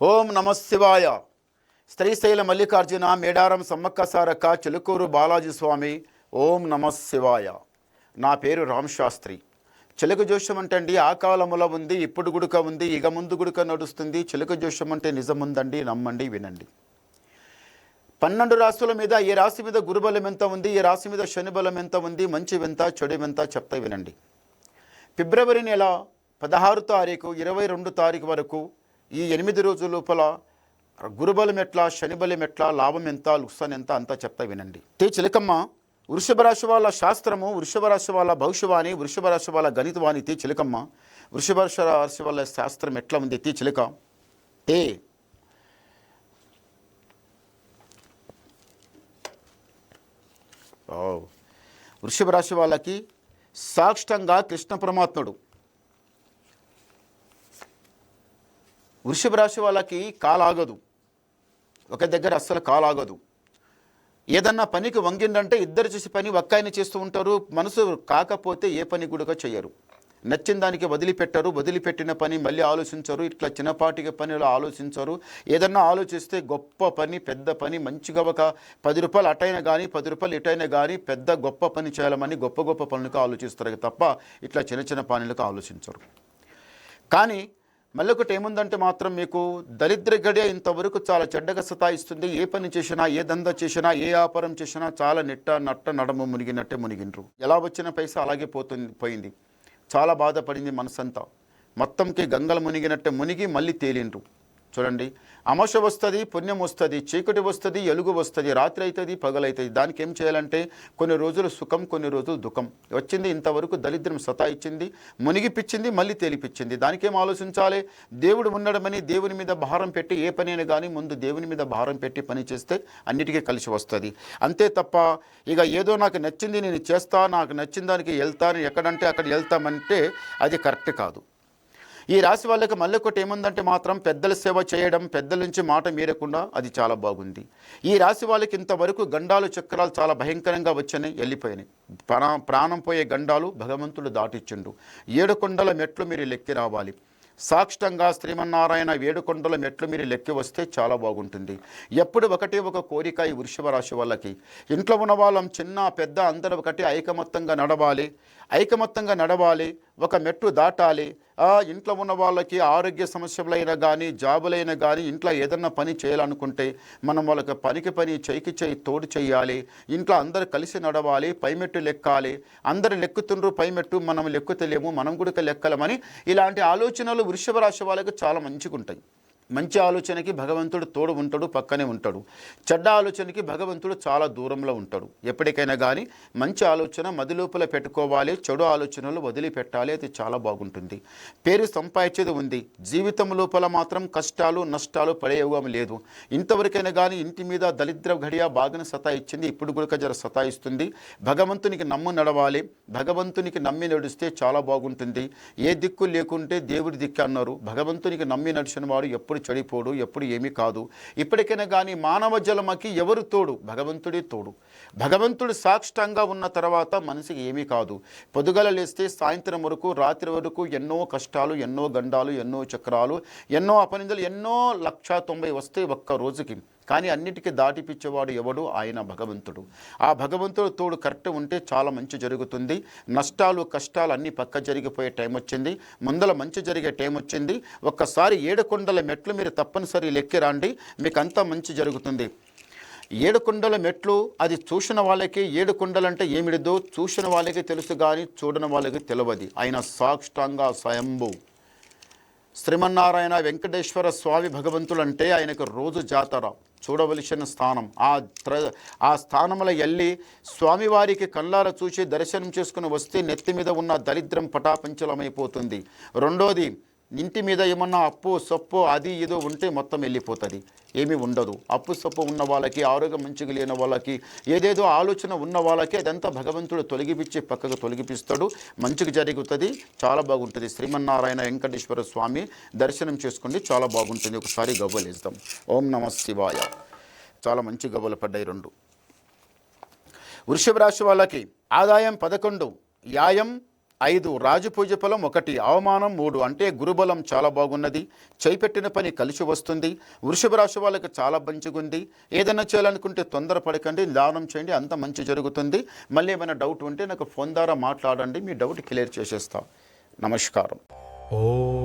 ఓం నమశివాయ శ్రీశైల మల్లికార్జున మేడారం సమ్మక్క సారక్క చిలుకూరు బాలాజీ స్వామి ఓం నమశివాయ నా పేరు రామ్ శాస్త్రి. చిలుక జోషం అంటే అండి ఆ కాలములో ఉంది ఇప్పుడు గుడుక ఉంది ఇక ముందు గుడుక నడుస్తుంది. చిలుక జోషం అంటే నిజముందండి నమ్మండి వినండి. పన్నెండు రాశుల మీద ఏ రాశి మీద గురుబలం ఎంత ఉంది ఈ రాశి మీద శనిబలం ఎంత ఉంది మంచి వింత చెడు వింత చెప్తా వినండి. ఫిబ్రవరి నెల పదహారు తారీఖు ఇరవై రెండు తారీఖు వరకు ఈ ఎనిమిది రోజుల లోపల గురుబలం ఎట్లా శనిబలం ఎట్లా లాభం ఎంత లుక్సాన్ ఎంత అంతా చెప్తా వినండి. తే చిలకమ్మ వృషభ రాశి వాళ్ళ శాస్త్రము వృషభ రాశి వాళ్ళ భవిష్యవాణి వృషభ రాశి వాళ్ళ గణితవాణి తే చిలకమ్మ వృషభ రాశి వాళ్ళ శాస్త్రం ఎట్లా ఉంది తే చిలక. తే ఓ వృషభ రాశి వాళ్ళకి సాక్షితంగా కృష్ణ పరమాత్ముడు. వృషభ రాశి వాళ్ళకి కాలాగదు ఒక దగ్గర అస్సలు కాలాగదు ఏదన్నా పనికి వంగిందంటే ఇద్దరు చేసే పని ఒక్క ఆయన చేస్తూ ఉంటారు. మనసు కాకపోతే ఏ పని కూడా చేయరు నచ్చిన దానికి వదిలిపెట్టరు. వదిలిపెట్టిన పని మళ్ళీ ఆలోచించరు. ఇట్లా చిన్నపాటిగా పనిలో ఆలోచించరు. ఏదన్నా ఆలోచిస్తే గొప్ప పని పెద్ద పని మంచిగా ఒక పది రూపాయలు అటైనా కానీ పది రూపాయలు ఇటైనా కానీ పెద్ద గొప్ప పని చేయాలని గొప్ప గొప్ప పనులకు ఆలోచిస్తారు తప్ప ఇట్లా చిన్న చిన్న పనులకు ఆలోచించరు. కానీ మళ్ళీ ఒకటి ఏముందంటే మాత్రం మీకు దరిద్ర గడియ ఇంతవరకు చాలా చెడ్డగా సతాయిస్తుంది. ఏ పని చేసినా ఏ దందా చేసినా ఏ వ్యాపారం చేసినా చాలా నిట్ట నట్ట నడమ మునిగినట్టే మునిగిండ్రు. ఎలా వచ్చిన పైసా అలాగే పోతుంది పోయింది. చాలా బాధపడింది మనసంతా. మొత్తంకి గంగలు మునిగినట్టే మునిగి మళ్ళీ తేలిండ్రు. చూడండి. అమోష వస్తుంది పుణ్యం వస్తుంది చీకటి వస్తుంది ఎలుగు వస్తుంది రాత్రి అవుతుంది పగలవుతుంది దానికి ఏం చేయాలంటే కొన్ని రోజులు సుఖం కొన్ని రోజులు దుఃఖం. వచ్చింది ఇంతవరకు దరిద్రం సతాయిచ్చింది మునిగిపిచ్చింది మళ్ళీ తేలిపిచ్చింది. దానికేం ఆలోచించాలి? దేవుడు ఉండడమని దేవుని మీద భారం పెట్టి ఏ పని అయినా కానీ ముందు దేవుని మీద భారం పెట్టి పని చేస్తే అన్నిటికీ కలిసి వస్తుంది. అంతే తప్ప ఇక ఏదో నాకు నచ్చింది నేను చేస్తా నాకు నచ్చిన దానికి వెళ్తాను. ఎక్కడంటే అక్కడ వెళ్తామంటే అది కరెక్ట్ కాదు. ఈ రాశి వాళ్ళకి మళ్ళీ ఒకటి ఏముందంటే మాత్రం పెద్దల సేవ చేయడం పెద్దల నుంచి మాట మీరకుండా అది చాలా బాగుంది. ఈ రాశి వాళ్ళకి ఇంతవరకు గండాలు చక్రాలు చాలా భయంకరంగా వచ్చినాయి వెళ్ళిపోయినాయి. ప్రాణ ప్రాణం పోయే గండాలు భగవంతుడు దాటిచ్చిండు. ఏడుకొండల మెట్లు మీరు లెక్కి రావాలి. సాక్షితంగా శ్రీమన్నారాయణ వేడుకొండల మెట్లు మీరు లెక్కి వస్తే చాలా బాగుంటుంది. ఎప్పుడు ఒకటి ఒక కోరిక ఈ వృషభ రాశి వాళ్ళకి. ఇంట్లో ఉన్న వాళ్ళం చిన్న పెద్ద అందరూ ఒకటి ఐకమత్తంగా నడవాలి. ఐకమత్యంగా నడవాలి ఒక మెట్టు దాటాలి. ఇంట్లో ఉన్న వాళ్ళకి ఆరోగ్య సమస్యలైనా కానీ జాబులైనా కానీ ఇంట్లో ఏదన్నా పని చేయాలనుకుంటే మనం వాళ్ళకి పనికి పని చేయికి చేయి తోడు చేయాలి. ఇంట్లో అందరు కలిసి నడవాలి పైమెట్టు లెక్కాలి. అందరు లెక్కుతుండ్రు పైమెట్టు మనం లెక్కుతలేము మనం కూడా లెక్కలమని ఇలాంటి ఆలోచనలు వృషభ రాశి వాళ్ళకి చాలా మంచిగా ఉంటాయి మంచి ఆలోచనకి భగవంతుడు తోడు ఉంటాడు పక్కనే ఉంటాడు. చెడ్డ ఆలోచనకి భగవంతుడు చాలా దూరంలో ఉంటాడు. ఎప్పటికైనా కానీ మంచి ఆలోచన మదిలోపల పెట్టుకోవాలి చెడు ఆలోచనలు వదిలిపెట్టాలి అది చాలా బాగుంటుంది. పేరు సంపాదించేది ఉంది. జీవితం లోపల మాత్రం కష్టాలు నష్టాలు పడేయోగం లేదు. ఇంతవరకైనా కానీ ఇంటి మీద దరిద్ర ఘడియ బాగానే సతాయిచ్చింది ఇప్పుడు కూడా జర సతాయిస్తుంది. భగవంతునికి నమ్ము నడవాలి. భగవంతునికి నమ్మి నడిస్తే చాలా బాగుంటుంది. ఏ దిక్కు లేకుంటే దేవుడి దిక్కు అన్నారు. భగవంతునికి నమ్మి నడిచిన వాడు ఎప్పుడు చెడిపోడు ఎప్పుడు ఏమీ కాదు. ఇప్పటికైనా కానీ మానవ జలమకి ఎవరు తోడు? భగవంతుడే తోడు. భగవంతుడు సాక్షితంగా ఉన్న తర్వాత మనిషికి ఏమీ కాదు. పొదుగల లేస్తే సాయంత్రం వరకు రాత్రి వరకు ఎన్నో కష్టాలు ఎన్నో గండాలు ఎన్నో చక్రాలు ఎన్నో అపనిందలు ఎన్నో లక్ష తొంభై వస్తే ఒక్క రోజుకి. కానీ అన్నిటికీ దాటిపిచ్చేవాడు ఎవడు? ఆయన భగవంతుడు. ఆ భగవంతుడు తోడు కరెక్ట్ ఉంటే చాలా మంచి జరుగుతుంది. నష్టాలు కష్టాలు అన్నీ పక్క జరిగిపోయే టైం వచ్చింది. ముందల మంచి జరిగే టైం వచ్చింది. ఒక్కసారి ఏడుకొండల మెట్లు మీరు తప్పనిసరి లెక్కి రండి. మీకు అంతా మంచి జరుగుతుంది. ఏడుకొండల మెట్లు అది చూసిన వాళ్ళకి ఏడు అంటే ఏమిడిదో చూసిన వాళ్ళకి తెలుసు కానీ చూడని వాళ్ళకి తెలియదు ఆయన సాక్షాంగా స్వయంభూ. శ్రీమన్నారాయణ వెంకటేశ్వర స్వామి భగవంతులంటే ఆయనకు రోజు జాతర చూడవలసిన స్థానం. ఆ త్ర ఆ స్థానంలో వెళ్ళి స్వామివారికి కళ్ళార చూసి దర్శనం చేసుకుని వస్తే నెత్తి మీద ఉన్న దరిద్రం పటాపంచలమైపోతుంది. రెండోది ఇంటి మీద ఏమన్నా అప్పు సొప్పు అది ఇదో ఉంటే మొత్తం వెళ్ళిపోతుంది. ఏమీ ఉండదు. అప్పు సొప్పు ఉన్న వాళ్ళకి ఆరోగ్యం మంచిగా లేని వాళ్ళకి ఏదేదో ఆలోచన ఉన్న వాళ్ళకి అదంతా భగవంతుడు తొలగిపించి పక్కకు తొలగిపిస్తాడు. మంచిగా జరుగుతుంది. చాలా బాగుంటుంది. శ్రీమన్నారాయణ వెంకటేశ్వర స్వామి దర్శనం చేసుకోండి. చాలా బాగుంటుంది. ఒకసారి గవ్వలు ఇస్తాం ఓం నమ శివాయ. చాలా మంచి గవ్వలు పడ్డాయి రెండు. వృషభ రాశి వాళ్ళకి ఆదాయం పదకొండు. యాయం ఐదు రాజపూజ ఫలం ఒకటి అవమానం మూడు అంటే గురుబలం చాలా బాగున్నది. చేపెట్టిన పని కలిసి వస్తుంది. వృషభ రాశి వాళ్ళకి చాలా మంచిగుంది. ఏదైనా చేయాలనుకుంటే తొందరపడకండి దానం చేయండి అంత మంచి జరుగుతుంది. మళ్ళీ ఏమైనా డౌట్ ఉంటే నాకు ఫోన్ ద్వారా మాట్లాడండి మీ డౌట్ క్లియర్ చేసేస్తా. నమస్కారం. ఓ